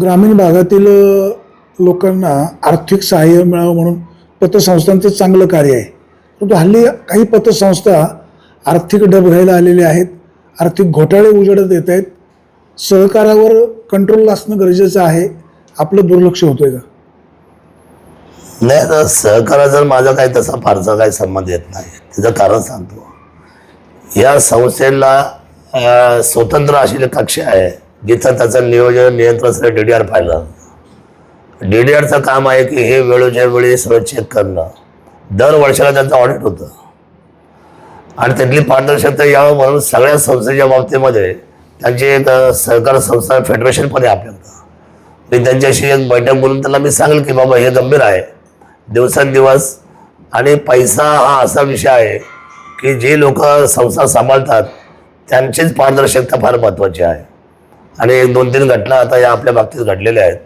ग्रामीण भागातील लोकांना आर्थिक सहाय्य मिळावं म्हणून पतसंस्थांचं चांगलं कार्य आहे. परंतु हल्ली काही पतसंस्था आर्थिक डब घ्यायला आलेले आहेत आर्थिक घोटाळे उजेडत येत आहेत. सहकारावर कंट्रोल असणं गरजेचं आहे आपलं दुर्लक्ष होतंय का? नाही आता सहकाराचा माझा काही तसा फारसा काही संबंध येत नाही त्याचं कारण सांगतो. या संस्थेला स्वतंत्र अशी कक्ष आहे. जिथं त्याचं नियोजन नियंत्रण डी डी आर पाहिलं. डी डी आरचं काम आहे की हे वेळोच्या वेळी सगळं चेक करणं. दर वर्षाला त्यांचं ऑडिट होतं. आणि त्यातली पारदर्शकता यावं म्हणून सगळ्या संस्थेच्या बाबतीमध्ये त्यांची एक सहकार संस्था फेडरेशन पण आहे आपल्याकडं मी त्यांच्याशी एक बैठक बोलून त्यांना मी सांगेल की बाबा हे गंभीर आहे. दिवसेंदिवस आणि पैसा हा असा विषय आहे की जे लोक संस्था सांभाळतात त्यांचीच पारदर्शकता फार महत्त्वाची आहे. आणि एक दोन तीन घटना आता या आपल्या बाबतीत घडलेल्या आहेत.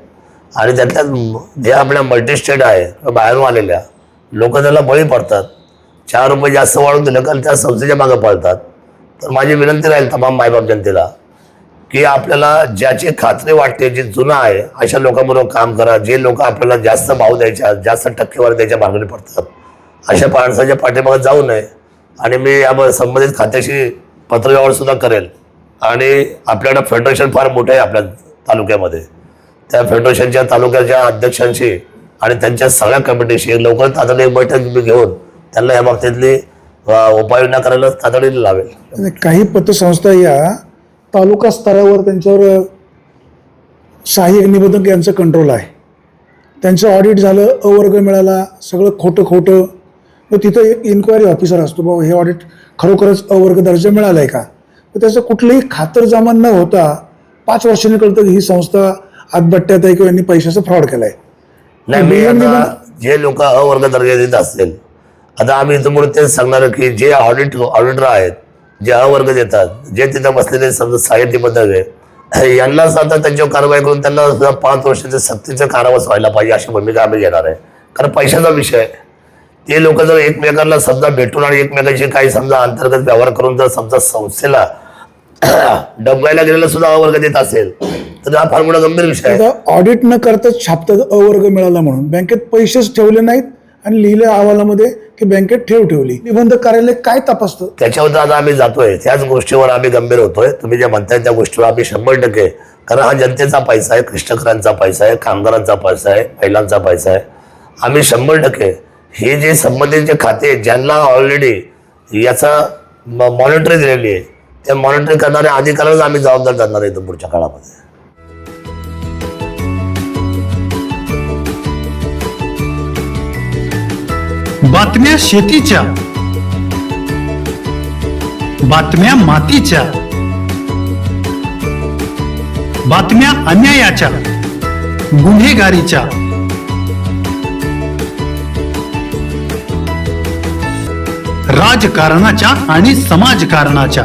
आणि त्यातल्या जे आपल्या मल्टीस्टेट आहे बाहेरून आलेल्या लोक त्याला बळी पडतात. चार रुपये जास्त वाढून दिलं कारण त्या संस्थेच्या मागं पळतात. तर माझी विनंती राहील तमाम मायबाप जनतेला की आपल्याला ज्याची खात्री वाटते जी जुनं आहे अशा लोकांबरोबर काम करा. जे लोक आपल्याला जास्त भाव द्यायच्या जास्त टक्केवारी द्यायच्या मागणी पडतात. अशा माणसाच्या पाठीमागं जाऊ नये. आणि मी या संबंधित खात्याशी पत्रव्यवहार सुद्धा करेल. आणि आपल्याकडं फेडरेशन फार मोठं आहे आपल्या तालुक्यामध्ये. त्या फेडरेशनच्या तालुक्याच्या अध्यक्षांशी आणि त्यांच्या सगळ्या कमिटीशी लवकर तातडीने बैठक मी घेऊन त्यांना या बाबतीतली उपाययोजना करायला तातडीने लावेल. काही पतसंस्था या तालुका स्तरावर त्यांच्यावर सहाय्यक निबंधक यांचं कंट्रोल आहे. त्यांचं ऑडिट झालं अवर्ग मिळाला सगळं खोटं खोटं. मग तिथं एक इन्क्वायरी ऑफिसर असतो बाबा हे ऑडिट खरोखरच अवर्ग दर्जा मिळाला आहे का? तर त्याचं कुठलंही खातरजमा न होता पाच वर्षांनी कळतं की ही संस्था आतबट्ट्यात आहे किंवा यांनी पैशाचा फ्रॉड केला आहे नाही मी आता जे लोक अवर्ग दर्जा देत असतील आता आम्ही म्हणून तेच सांगणार की जे ऑडिट ऑडिटर आहेत जे अवर्ग देतात जे तिथं बसलेले समजा साहित्य पद्धत आहे यांनाच आता त्यांच्यावर कारवाई करून त्यांना सुद्धा पाच वर्षाचे सक्तीचं कारावास व्हायला पाहिजे अशी भूमिका आम्ही घेणार आहे. कारण पैशाचा विषय. आहे ते लोक जर एकमेकांना समजा भेटून आणि एकमेकांशी काही समजा अंतर्गत व्यवहार करून जर समजा संस्थेला डबगायला गेलेला सुद्धा अवर्ग देत असेल तर हा फार मोठा गंभीर विषय आहे. ऑडिट न करताच छापतात अवर्ग मिळाला म्हणून. बँकेत पैसेच ठेवले नाहीत आणि लिहिल्या अहवालामध्ये की बँकेत ठेव ठेवली. निबंधक कार्यालय काय तपासतं? त्याच्यावर आता आम्ही जातोय. त्याच गोष्टीवर आम्ही गंभीर होतोय. तुम्ही जे म्हणताय त्या गोष्टीवर आम्ही शंभर टक्के कारण हा जनतेचा पैसा आहे कष्टकऱ्यांचा पैसा आहे कामगारांचा पैसा आहे महिलांचा पैसा आहे. आम्ही शंभर टक्के हे जे संबंधित जे खाते ज्यांना ऑलरेडी याचा मॉनिटरी दिलेली आहे त्या मॉनिटरी करणाऱ्या अधिकाऱ्यांना आम्ही जबाबदार धरणार आहे पुढच्या काळामध्ये. बातम्या शेतीच्या. बातम्या मातीच्या. बातम्या अन्यायाच्या. गुन्हेगारीच्या. राजकारणाच्या आणि समाजकारणाच्या.